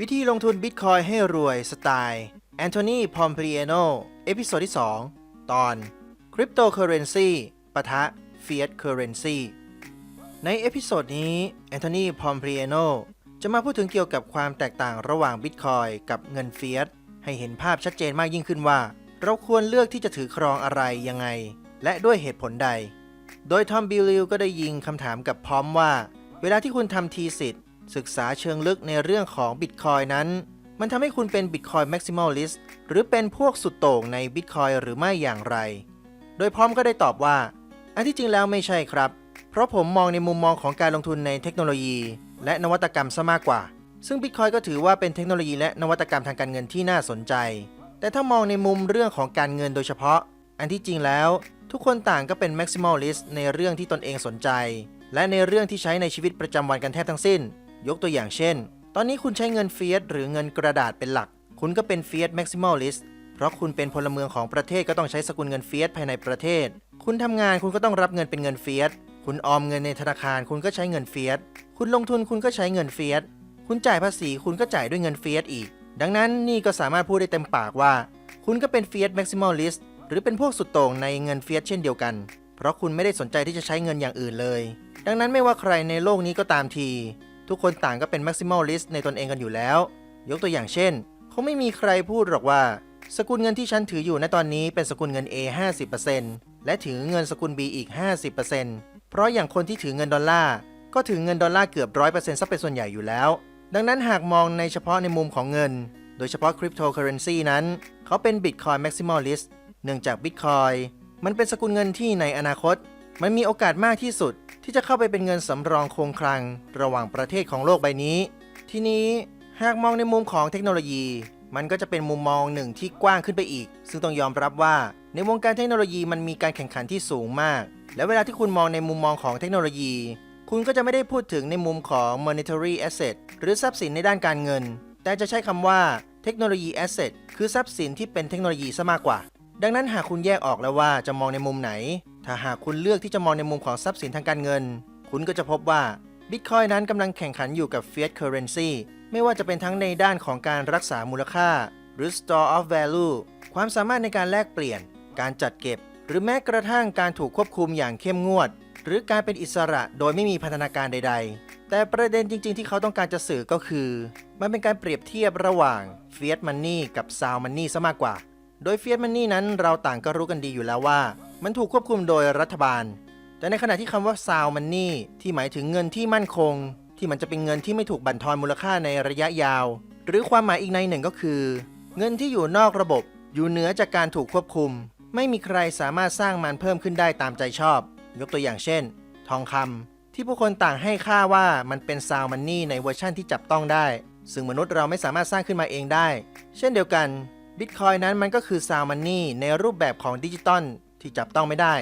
วิธีลงทุนบิตคอยให้รวยสไตล์แอนโทนีพอม p ริเอโนเอพิโซดที่ 2 ตอนคริปโตเคอเรนซีปะทะเฟีย t เคอเรนซีในเอพิโซดนี้แอนโทนีพอม p ริเอโนจะมาพูดถึงเกี่ยวกับความแตกต่างระหว่างบิตคอยกับเงินเฟีย t ให้เห็นภาพชัดเจนมากยิ่งขึ้นว่า เราควรเลือกที่จะถือครองอะไรยังไง และด้วยเหตุผลใด โดยทอมบิลลิวก็ได้ยิงคำถามกับพร้อมว่า เวลาที่คุณทำทีสิทธิ์ ศึกษาเชิงลึกในเรื่องของบิตคอยนั้น มันทำให้คุณเป็นบิตคอยแม็กซิม a ลลิสต์หรือเป็นพวกสุดโต่งในบิตคอยหรือไม่อย่างไร โดยพร้อมก็ได้ตอบว่า อันที่จริงแล้วไม่ใช่ครับ เพราะผมมองในมุมมองของการลงทุนในเทคโนโลยี และนวัตกรรมซะมากกว่า ซึ่งบิตคอยก็ถือว่าเป็นเทคโนโลยีและนวัตกรรมทางการเงินที่น่าสนใจ แต่ถ้ามองในมุมเรื่องของการเงินโดยเฉพาะ อันที่จริงแล้ว ทุกคนต่างก็เป็น maximalist ในเรื่องที่ตนเองสนใจ และในเรื่องที่ใช้ในชีวิตประจำวันกันแทบทั้งสิ้น ยกตัวอย่างเช่น ตอนนี้คุณใช้เงินเฟียสหรือเงินกระดาษเป็นหลัก คุณก็เป็นเฟียส maximalist เพราะคุณเป็นพลเมืองของประเทศก็ต้องใช้สกุลเงินเฟียสภายในประเทศ คุณทำงานคุณก็ต้องรับเงินเป็นเงินเฟียส คุณออมเงินในธนาคารคุณก็ใช้เงินเฟียส คุณลงทุนคุณก็ใช้เงินเฟียส คุณจ่ายภาษีคุณก็จ่ายด้วยเงินเฟียสอีก ดังนั้นนี่ก็สามารถพูดได้เต็มปากว่า คุณก็เป็นเฟียส maximalist หรือเป็นพวกสุดโต่งในเงินเฟียสเช่นเดียวกัน เพราะคุณไม่ได้สนใจที่จะใช้เงินอย่างอื่นเลย ดังนั้นไม่ว่าใครในโลกนี้ก็ตามที ทุกคนต่างก็เป็น maximalist ในตนเองกันอยู่แล้ว ยกตัวอย่างเช่นคงไม่มีใครพูดหรอกว่า สกุลเงินที่ฉันถืออยู่ณตอนนี้เป็นสกุลเงิน A 50%และถือเงินสกุล B อีก 50%เพราะอย่างคนที่ถือเงินดอลลาร์ก็ถือเงินดอลลาร์เกือบ100%ซะเป็นส่วนใหญ่อยู่แล้ว ดังนั้นหากมองในเฉพาะในมุมของเงิน โดยเฉพาะคริปโตเคอเรนซีนั้น เขาเป็น Bitcoin Maximalist เนื่องจาก Bitcoin มันเป็นสกุลเงินที่ในอนาคต มันมีโอกาสมากที่สุดที่จะเข้าไปเป็นเงินสำรองคงคลัง ระหว่างประเทศของโลกใบนี้ ทีนี้หากมองในมุมของเทคโนโลยี มันก็จะเป็นมุมมองหนึ่งที่กว้างขึ้นไปอีก ซึ่งต้องยอมรับว่า ในวงการเทคโนโลยีมันมีการแข่งขันที่สูงมาก และเวลาที่คุณมองในมุมมองของเทคโนโลยี คุณก็จะไม่ได้พูดถึงในมุมของ monetary asset หรือทรัพย์สินในด้านการเงิน แต่จะใช้คำว่าเทคโนโลยี asset คือทรัพย์สินที่เป็นเทคโนโลยีซะมากกว่า ดังนั้นหากคุณแยกออกแล้วว่าจะมองในมุมไหน ถ้าหากคุณเลือกที่จะมองในมุมของทรัพย์สินทางการเงิน คุณก็จะพบว่า Bitcoin นั้นกำลังแข่งขันอยู่กับ Fiat Currency ไม่ว่าจะเป็นทั้งในด้านของการรักษามูลค่า หรือ Store of Value ความสามารถในการแลกเปลี่ยน การจัดเก็บ หรือแม้กระทั่งการถูกควบคุมอย่างเข้มงวด หรือการเป็นอิสระโดยไม่มีพันธนาการใด ๆ แต่ประเด็นจริง ๆ ที่เขาต้องการจะสื่อก็คือ มันเป็นการเปรียบเทียบระหว่าง Fiat Money กับ Sound Money ซะมากกว่า โดย Fiat Money นั้นเราต่างก็รู้กันดีอยู่แล้วว่า มันถูกควบคุมโดยรัฐบาล แต่ในขณะที่คำว่า Sound Money ที่หมายถึงเงินที่มั่นคง ที่มันจะเป็นเงินที่ไม่ถูกบั่นทอนมูลค่าในระยะยาว หรือความหมายอีกในหนึ่งก็คือ เงินที่อยู่นอกระบบ อยู่เหนือจากการถูกควบคุม ไม่มีใครสามารถสร้างมันเพิ่มขึ้นได้ตามใจชอบ ยกตัวอย่างเช่น ทองคำที่ผู้คนต่างให้ค่าว่ามันเป็นซาวมันนี่ในเวอร์ชั่นที่จับต้องได้ ซึ่งมนุษย์เราไม่สามารถสร้างขึ้นมาเองได้ เช่นเดียวกันบิตคอยนั้นมันก็คือซาวมันนี่ในรูปแบบของดิจิตอล ที่จับต้องไม่ได้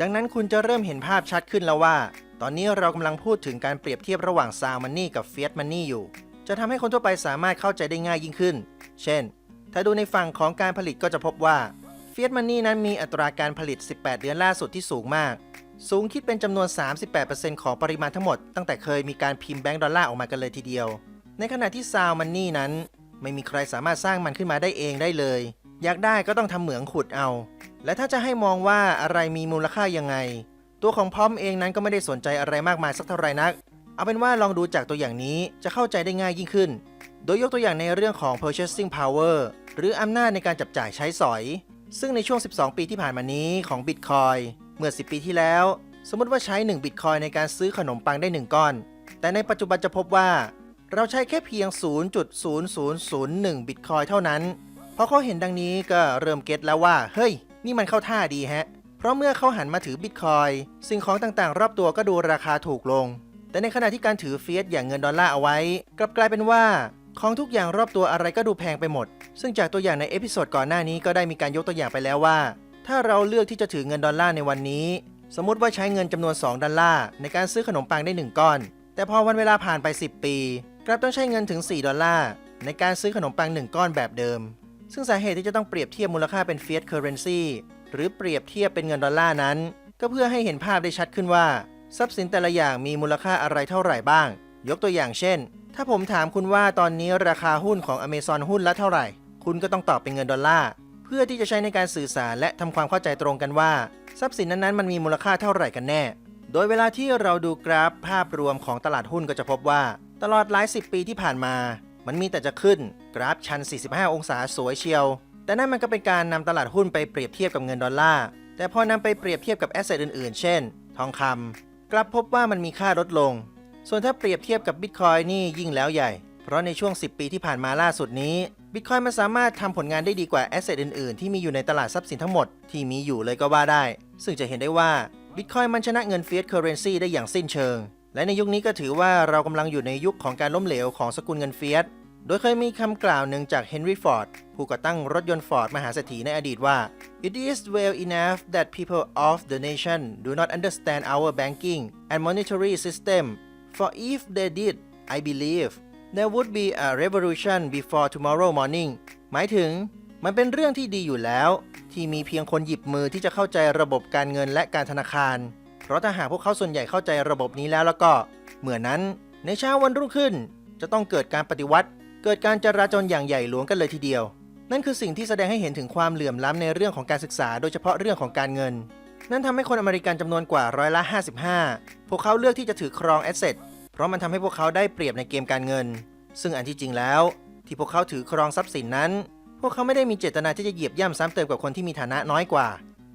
ดังนั้นคุณจะเริ่มเห็นภาพชัดขึ้นแล้วว่า ตอนนี้เรากำลังพูดถึงการเปรียบเทียบระหว่างซาวมันนี่กับเฟียสมันนี่อยู่ จะทำให้คนทั่วไปสามารถเข้าใจได้ง่ายยิ่งขึ้น เช่น ถ้าดูในฝั่งของการผลิตก็จะพบว่าเฟียสมันนี่นั้นมีอัตราการผลิต 18 เดือนล่าสุดที่สูงมาก สูงคิดเป็นจำนวน 38%ของปริมาณทั้งหมด ตั้งแต่เคยมีการพิมพ์แบงก์ดอลลาร์ออกมากันเลยทีเดียว ในขณะที่ซาวมันนี่นั้น ไม่มีใครสามารถสร้างมันขึ้นมาได้เองได้เลย อยากได้ก็ต้องทำเหมืองขุดเอา และถ้าจะให้มองว่าอะไรมีมูลค่ายังไง ตัวของพร้อมเองนั้นก็ไม่ได้สนใจอะไรมากมายสักเท่าไหร่นัก เอาเป็นว่าลองดูจากตัวอย่างนี้จะเข้าใจได้ง่ายยิ่งขึ้น โดยยกตัวอย่างในเรื่องของ purchasing power หรืออำนาจในการจับจ่ายใช้สอย ซึ่งในช่วง 12 ปีที่ผ่านมานี้ของ Bitcoin เมื่อ 10 ปีที่แล้ว สมมติว่าใช้ 1 Bitcoin ในการซื้อขนมปังได้ 1 ก้อน แต่ในปัจจุบันจะพบว่า เราใช้แค่เพียง 0.0001 Bitcoin เท่านั้นพอเขาเห็นดังนี้ก็เริ่มเก็ตแล้วว่า เฮ้ย นี่มันเข้าท่าดีฮะ เพราะเมื่อเขาหันมาถือ Bitcoin สิ่งของต่างๆ รอบตัวก็ดูราคาถูกลง แต่ในขณะที่การถือเฟียสอย่างเงินดอลลาร์เอาไว้ กลับกลายเป็นว่า ของทุกอย่างรอบตัวอะไรก็ดูแพงไปหมด ซึ่งจากตัวอย่างในเอพิโซดก่อนหน้านี้ก็ได้มีการยกตัวอย่างไปแล้วว่า ถ้าเราเลือกที่จะถือเงินดอลลาร์ในวันนี้ สมมติว่าใช้เงินจำนวน 2 ดอลลาร์ในการซื้อขนมปังได้ 1 ก้อน แต่พอวันเวลาผ่านไป 10 ปี กลับต้องใช้เงินถึง 4 ดอลลาร์ในการซื้อขนมปัง 1 ก้อนแบบเดิม ซึ่งสาเหตุที่จะต้องเปรียบเทียบมูลค่าเป็น fiat currency หรือเปรียบเทียบเป็นเงินดอลลาร์นั้น ก็เพื่อให้เห็นภาพได้ชัดขึ้นว่า ทรัพย์สินแต่ละอย่างมีมูลค่าอะไรเท่าไหร่บ้าง ยกตัวอย่างเช่น ถ้าผมถามคุณว่าตอนนี้ราคาหุ้นของ Amazon หุ้นละเท่าไหร่ คุณก็ต้องตอบเป็นเงินดอลลาร์เพื่อที่จะใช้ในการสื่อสารและทำความเข้าใจตรงกันว่า ทรัพย์สินนั้นๆมันมีมูลค่าเท่าไหร่กันแน่ โดยเวลาที่เราดูกราฟภาพรวมของตลาดหุ้นก็จะพบว่า ตลอดหลายสิบปีที่ผ่านมา มันมีแต่จะขึ้น กราฟชัน 45 องศาสวยเชียว แต่นั่นมันก็เป็นการนำตลาดหุ้นไปเปรียบเทียบกับเงินดอลลาร์ แต่พอนำไปเปรียบเทียบกับแอสเซทอื่นๆ เช่น ทองคำกลับพบว่ามันมีค่าลดลง ส่วนถ้าเปรียบเทียบกับบิตคอยนี่ยิ่งแล้วใหญ่ เพราะในช่วง 10 ปีที่ผ่านมาล่าสุดนี้บิตคอยมันสามารถทำผลงานได้ดีกว่าแอสเซทอื่นๆ ที่มีอยู่ในตลาดทรัพย์สินทั้งหมดที่มีอยู่เลยก็ว่าได้ ซึ่งจะเห็นได้ว่าบิตคอยมันชนะเงินเฟียสเคอร์เรนซีได้อย่างสิ้นเชิง และในยุคนี้ก็ถือว่าเรากำลังอยู่ในยุคของการล้มเหลวของสกุลเงินเฟียส โดยเคยมีคำกล่าวหนึ่งจากเฮนรี่ฟอร์ดผู้ก่อตั้งรถยนต์ฟอร์ดมหาเศรษฐีในอดีตว่า It is well enough that people of the nation do not understand our banking and monetary system for if they did I believe there would be a revolution before tomorrow morning หมายถึงมันเป็นเรื่องที่ดีอยู่แล้ว ที่มีเพียงคนหยิบมือที่จะเข้าใจระบบการเงินและการธนาคาร เพราะถ้าหากพวกเขาส่วนใหญ่เข้าใจระบบนี้แล้วแล้วก็เหมือนนั้นในเช้าวันรุ่งขึ้น จะต้องเกิดการปฏิวัติ เกิดการจราจรอย่างใหญ่หลวงกันเลยทีเดียว นั่นคือสิ่งที่แสดงให้เห็นถึงความเหลื่อมล้ำในเรื่องของการศึกษา โดยเฉพาะเรื่องของการเงิน นั่นทำให้คนอเมริกันจำนวนกว่าร้อยละ 55 พวกเขาเลือกที่จะถือครองแอสเซทเพราะมันทำให้พวกเขาได้เปรียบในเกมการเงิน ซึ่งอันที่จริงแล้ว ที่พวกเขาถือครองทรัพย์สินนั้น พวกเขาไม่ได้มีเจตนาที่จะเหยียบย่ำซ้ำเติมกับคนที่มีฐานะน้อยกว่า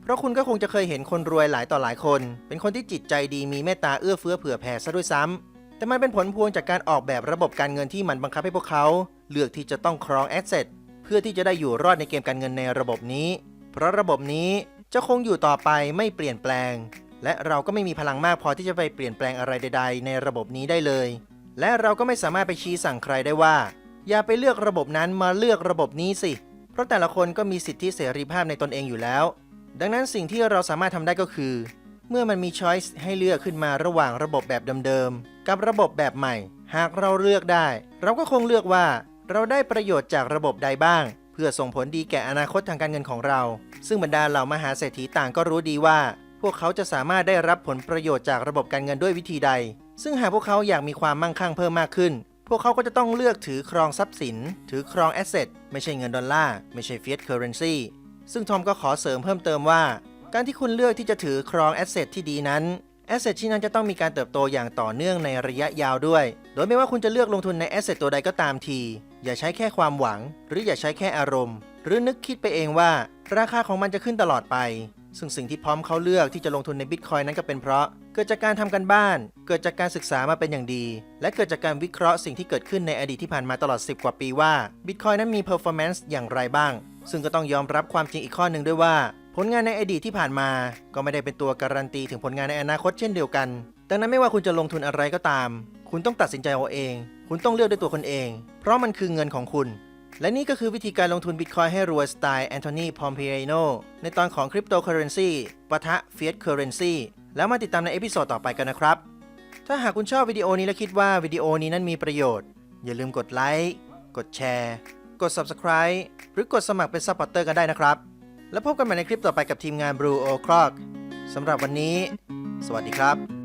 เพราะคุณก็คงจะเคยเห็นคนรวยหลายต่อหลายคน เป็นคนที่จิตใจดีมีเมตตาเอื้อเฟื้อเผื่อแผ่ซะด้วยซ้ำแต่มันเป็นผลพวงจากการออกแบบระบบการเงินที่มันบังคับให้พวกเขา เลือกที่จะต้องครองแอสเซทเพื่อที่จะได้อยู่รอดในเกมการเงินในระบบนี้ เพราะระบบนี้จะคงอยู่ต่อไปไม่เปลี่ยนแปลง และเราก็ไม่มีพลังมากพอที่จะไปเปลี่ยนแปลงอะไรใด ๆ ในระบบนี้ได้เลย และเราก็ไม่สามารถไปชี้สั่งใครได้ว่า อย่าไปเลือกระบบนั้นมาเลือกระบบนี้สิ เพราะแต่ละคนก็มีสิทธิเสรีภาพในตนเองอยู่แล้ว ดังนั้นสิ่งที่เราสามารถทำได้ก็คือ เมื่อมันมีช้อยส์ให้เลือกขึ้นมาระหว่างระบบแบบเดิมๆ กับระบบแบบใหม่ หากเราเลือกได้ เราก็คงเลือกว่า เราได้ประโยชน์จากระบบใดบ้าง เพื่อส่งผลดีแก่อนาคตทางการเงินของเรา ซึ่งบรรดาเหล่ามหาเศรษฐีต่างก็รู้ดีว่า พวกเขาจะสามารถได้รับผลประโยชน์จากระบบการเงินด้วยวิธีใด ซึ่งหากพวกเขาอยากมีความมั่งคั่งเพิ่มมากขึ้น พวกเขาก็จะต้องเลือกถือครองทรัพย์สิน ถือครองแอสเซทไม่ใช่เงินดอลลาร์ไม่ใช่เฟียสเคอร์เรนซี ซึ่งทอมก็ขอเสริมเพิ่มเติมว่า การที่คุณเลือกที่จะถือครองแอสเซทที่ดีนั้นแอสเซทที่นั้นจะต้องมีการเติบโตอย่างต่อเนื่องในระยะยาวด้วย โดยไม่ว่าคุณจะเลือกลงทุนในแอสเซทตัวใดก็ตามที อย่าใช้แค่ความหวัง หรืออย่าใช้แค่อารมณ์ หรือนึกคิดไปเองว่า ราคาของมันจะขึ้นตลอดไป ซึ่งสิ่งที่พร้อมเขาเลือกที่จะลงทุนในบิตคอยนั้นก็เป็นเพราะ เกิดจากการทำกันบ้าน เกิดจากการศึกษามาเป็นอย่างดี และเกิดจากการวิเคราะห์สิ่งที่เกิดขึ้นในอดีตที่ผ่านมาตลอด 10 กว่าปีว่าบิตคอยนั้นมี performance อย่างไรบ้าง ซึ่งก็ต้องยอมรับความจริงอีกข้อหนึ่งด้วยว่า ผลงานในอดีตที่ผ่านมา ก็ไม่ได้เป็นตัวการันตีถึงผลงานในอนาคตเช่นเดียวกัน ดังนั้นไม่ว่าคุณจะลงทุนอะไรก็ตาม คุณต้องตัดสินใจเอาเอง คุณต้องเลือกด้วยตัวคนเอง เพราะมันคือเงินของคุณ และนี่ก็คือวิธีการลงทุนบิตคอยให้รวยสไตล์แอนโทนี พอมเ i เ n o ในตอนของคริปโตเคอเรนซีปะทะเฟียสเคอเรนซีแล้วมาติดตามในเอพิโซดต่อไปกันนะครับ ถ้าหากคุณชอบวิดีโอนี้และคิดว่าวิดีโอนี้นั้นมีประโยชน์ อย่าลืมกดไลค์ กดแชร์ กด Subscribe หรือกดสมัครเป็นซัพพอร์เตอร์กันได้นะครับ แล้วพบกันใหม่ในคลิปต่อไปกับทีมงาน Blue O'Clock สำหรับวันนี้ สวัสดีครับ